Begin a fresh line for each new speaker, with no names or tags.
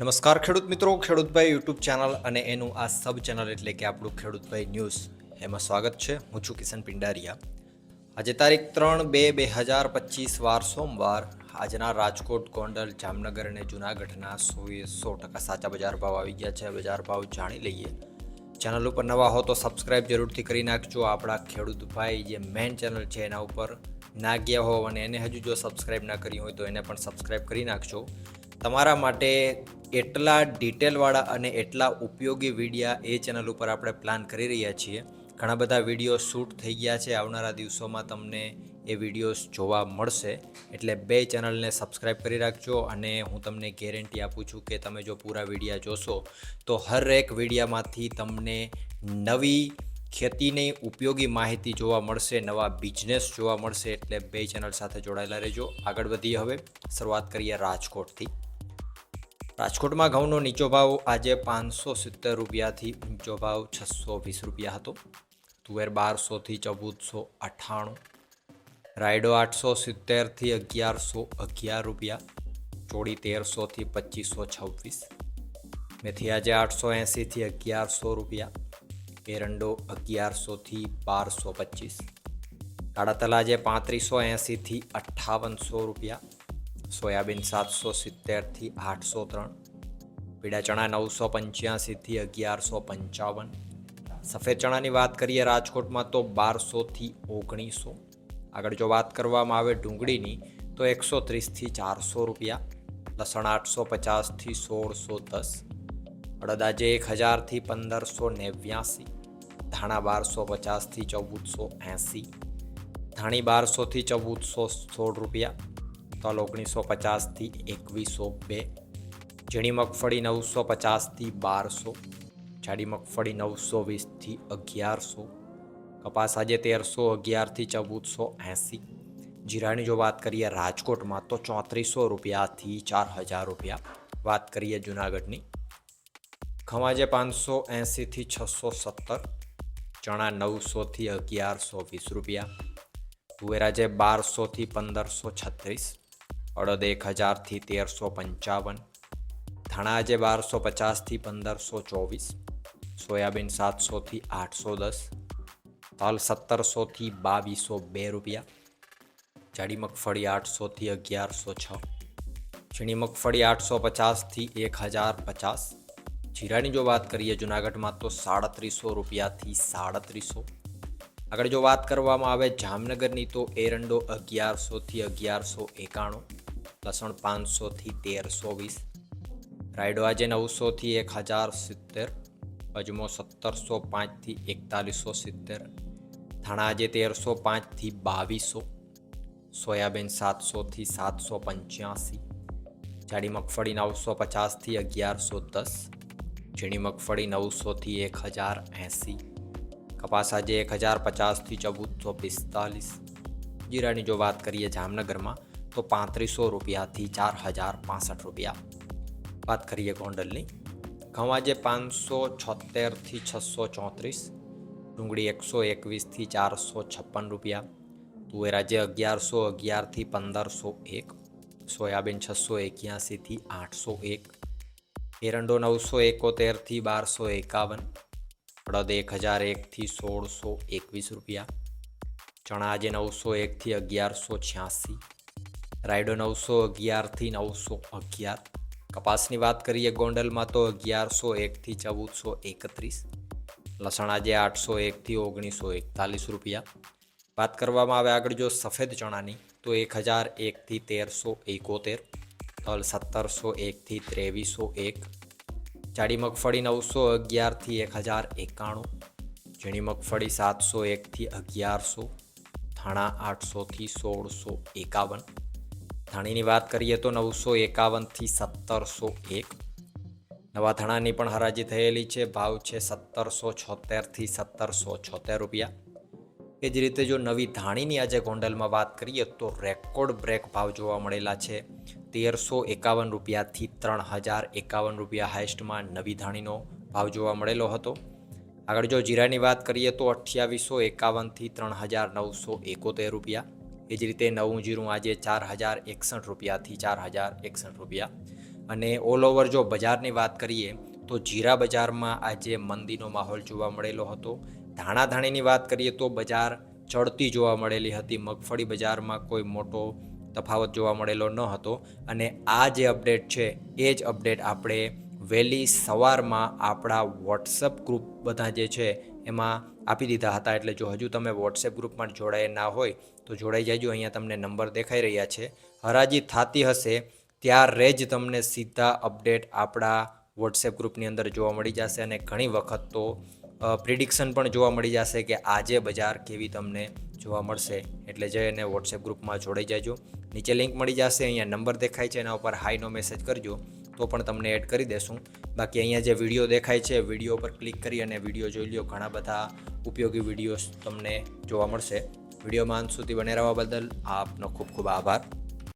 નમસ્કાર ખેડૂત મિત્રો ખેડૂતભાઈ યુટ્યુબ ચેનલ અને એનું આ સબ ચેનલ એટલે કે આપણું ખેડૂતભાઈ ન્યૂઝ, એમાં સ્વાગત છે. હું છું કિશન પિંડારિયા. આજે તારીખ ત્રણ બે બે હજાર પચીસ વાર સોમવાર આજના રાજકોટ, ગોંડલ, જામનગર અને જૂનાગઢના સોએ સો ટકા સાચા બજાર ભાવ આવી ગયા છે. બજાર ભાવ જાણી લઈએ. ચેનલ ઉપર નવા હો તો સબસ્ક્રાઈબ જરૂરથી કરી નાખજો. આપણા ખેડૂતભાઈ જે મેઇન ચેનલ છે એના ઉપર ના ગયા હો અને એને હજુ જો સબસ્ક્રાઈબ ના કરી હોય તો એને પણ સબસ્ક્રાઈબ કરી નાખજો. તમારા માટે એટલા ડિટેલવાળા અને એટલા ઉપયોગી વિડીયા એ ચેનલ ઉપર આપણે પ્લાન કરી રહ્યા છીએ. ઘણા બધા વીડિયો શૂટ થઈ ગયા છે. આવનારા દિવસોમાં તમને એ વિડીયોઝ જોવા મળશે. એટલે બે ચેનલને સબસ્ક્રાઈબ કરી રાખજો અને હું તમને ગેરંટી આપું છું કે તમે જો પૂરા વિડીયા જોશો, તો હર એક વિડીયામાંથી તમને નવી ખેતીની ઉપયોગી માહિતી જોવા મળશે, નવા બિઝનેસ જોવા મળશે. એટલે બે ચેનલ સાથે જોડાયેલા રહેજો. આગળ વધીએ હવે. શરૂઆત કરીએ રાજકોટથી. રાજકોટમાં ઘઉંનો નીચો ભાવ આજે પાંચસો સિત્તેર રૂપિયાથી ઊંચો ભાવ છસો વીસ રૂપિયા હતો. તુવેર બારસોથી ચૌદસો અઠ્ઠાણું રાયડો આઠસો સિત્તેરથી અગિયારસો અગિયાર રૂપિયા ચોડી તેરસોથી પચીસો છવ્વીસ, મેથી આજે આઠસો એંસીથી અગિયારસો રૂપિયા, એરંડો અગિયારસોથી બારસો પચીસ, કાળા તલાજે પાંત્રીસો એંસીથી અઠ્ઠાવનસો રૂપિયા સોયાબીન સાતસો સિત્તેરથી આઠસો ત્રણ, પીળા ચણા નવસો પંચ્યાસીથી અગિયારસો પંચાવન, સફેદ ચણાની વાત કરીએ રાજકોટમાં તો બારસોથી ઓગણીસો. આગળ જો વાત કરવામાં આવે ડુંગળીની, તો એકસો ત્રીસથી ચારસો રૂપિયા, લસણ આઠસો પચાસથી સોળસો દસ, અડદ આજે એક હજારથી પંદરસો નેવ્યાસી, ધાણા બારસો પચાસથી ચૌદસો એંસી, ધાણી બારસોથી ચૌદસો સોળ રૂપિયા તલ ઓગણીસો પચાસથી એકવીસો બે ઝીણી મગફળી નવસો પચાસથી બારસો, જાડી મગફળી નવસો વીસથી અગિયારસો, કપાસ આજે તેરસો, અગિયારથી ચૌદસો એંસી. જીરાની જો વાત કરીએ રાજકોટમાં તો ચોત્રીસો રૂપિયાથી ચાર હજાર રૂપિયા. વાત કરીએ જુનાગઢની. ખમાજે પાંચસો એંસીથી છસો સત્તર, ચણા નવસોથી અગિયારસો વીસ રૂપિયા. તુવેરાજે બારસોથી પંદરસો છત્રીસ. અડદ એક હજારથી તેરસો પંચાવન. ધણાજે બારસો પચાસથી પંદરસો ચોવીસ. સોયાબીન સાતસોથી આઠસો દસ. તલ સત્તરસોથી બાવીસો બે રૂપિયા. જાડી મગફળી આઠસોથી અગિયારસો છ. ઝીણી મગફળી આઠસો પચાસથી એક હજાર પચાસ. જીરાની જો વાત કરીએ જુનાગઢમાં તો સાડત્રીસો રૂપિયાથી સાડત્રીસો. આગળ જો વાત કરવામાં આવે જામનગરની તો એરંડો અગિયારસોથી અગિયારસો એકાણું. લસણ પાંચસોથી તેરસો વીસ. રાયડો આજે નવસોથી એક હજાર સિત્તેર. અજમો સત્તરસો પાંચથી એકતાલીસો સિત્તેર. ધાણા આજે તેરસો પાંચથી બાવીસો. સોયાબીન સાતસોથી સાતસો પંચ્યાસી. જાડી મગફળી નવસો પચાસથી અગિયારસો દસ. ઝીણી મગફળી નવસોથી એક હજાર એંસી. કપાસ આજે એક હજાર પચાસથી ચૌદસો પિસ્તાલીસ. જીરાની જો વાત કરીએ જામનગરમાં તો પાંત્રીસો રૂપિયાથી ચાર હજાર પાસઠ રૂપિયા. વાત કરીએ ગોંડલની. ઘઉં આજે પાંચસો છોતેરથી છસો ચોત્રીસ, ડુંગળી એકસો એકવીસથી ચારસો છપ્પન રૂપિયા, તુવેર આજે અગિયારસો અગિયારથી પંદરસો એક, સોયાબીન છસો એક્યાસીથી આઠસો એક, એરંડો નવસો એકોતેરથી બારસો એકાવન, અડદ એક હજાર એકથી સોળસો એકવીસ રૂપિયા, ચણા આજે નવસો એકથી અગિયારસો છ્યાસી રાયડો નવસો અગિયારથી નવસો અગિયાર. કપાસની વાત કરીએ ગોંડલમાં તો અગિયારસો એકથી ચૌદસો એકત્રીસ. લસણ આજે આઠસો એકથી ઓગણીસો એકતાલીસ રૂપિયા. વાત કરવામાં આવે આગળ જો સફેદ ચણાની, તો એક હજાર એકથી તેરસો એકોતેર, તલ સત્તરસો એકથી ત્રેવીસો એક, જાડી મગફળી નવસો અગિયારથી એક હજાર એકાણું, ઝીણી મગફળી સાતસો એકથી અગિયારસો, ધાણા આઠસોથી સોળસો એકાવન ધાણીની વાત કરીએ તો નવસો એકાવનથી સત્તરસો એક. નવા ધાણાની પણ હરાજી થયેલી છે. ભાવ છે સત્તરસો છોતેરથી સત્તરસો છોતેર રૂપિયા. એ જ રીતે જો નવી ધાણીની આજે ગોંડલમાં વાત કરીએ તો રેકોર્ડ બ્રેક ભાવ જોવા મળેલા છે. તેરસો એકાવન રૂપિયાથી ત્રણ હજાર એકાવન રૂપિયા હાઈસ્ટમાં નવી ધાણીનો ભાવ જોવા મળેલો હતો. આગળ જો જીરાની વાત કરીએ તો અઠ્યાવીસો એકાવનથી ત્રણ હજાર નવસો એકોતેર રૂપિયા. એ જ રીતે નવું જીરું આજે ચાર હજાર એકસઠ રૂપિયાથી ચાર હજાર એકસઠ રૂપિયા. અને ઓલ ઓવર જો બજારની વાત કરીએ, તો જીરા બજારમાં આજે મંદીનો માહોલ જોવા મળેલો હતો. ધાણાધાણીની વાત કરીએ તો બજાર ચડતી જોવા મળેલી હતી. મગફળી બજારમાં કોઈ મોટો તફાવત જોવા મળેલો ન હતો. અને આ જે અપડેટ છે, એ જ અપડેટ આપણે વહેલી સવારમાં આપણા વોટ્સઅપ ગ્રુપ બધા જે છે એમાં આપી દીધા હતા. એટલે જો હજુ તમે વોટ્સએપ ગ્રુપમાં જોડાયા ના હોય તો જોડાઈ જાયજો અહીંયા તમને નંબર દેખાઈ રહ્યા છે. હરાજી થતી હશે ત્યારે જ તમને સીધા અપડેટ આપણા વોટ્સએપ ગ્રુપની અંદર જોવા મળી જશે અને ઘણી વખત તો પ્રિડિક્શન પણ જોવા મળી જશે કે આજે બજાર કેવી તમને જોવા મળશે. એટલે જઈને વોટ્સએપ ગ્રુપમાં જોડાઈ જાજો. નીચે લિંક મળી જશે. અહીંયા નંબર દેખાય છે. એના ઉપર હાઈનો મેસેજ કરજો. તો પણ તમને એડ કરી દેશું. બાકી અહીંયા જે વીડિયો દેખાય છે વીડિયો પર ક્લિક કરી અને વીડિયો જોઈ લ્યો. ઘણા બધા ઉપયોગી વિડીયોઝ તમને જોવા મળશે. વિડીયોમાં અંત સુધી બને રહેવા બદલ આપનો ખૂબ ખૂબ આભાર.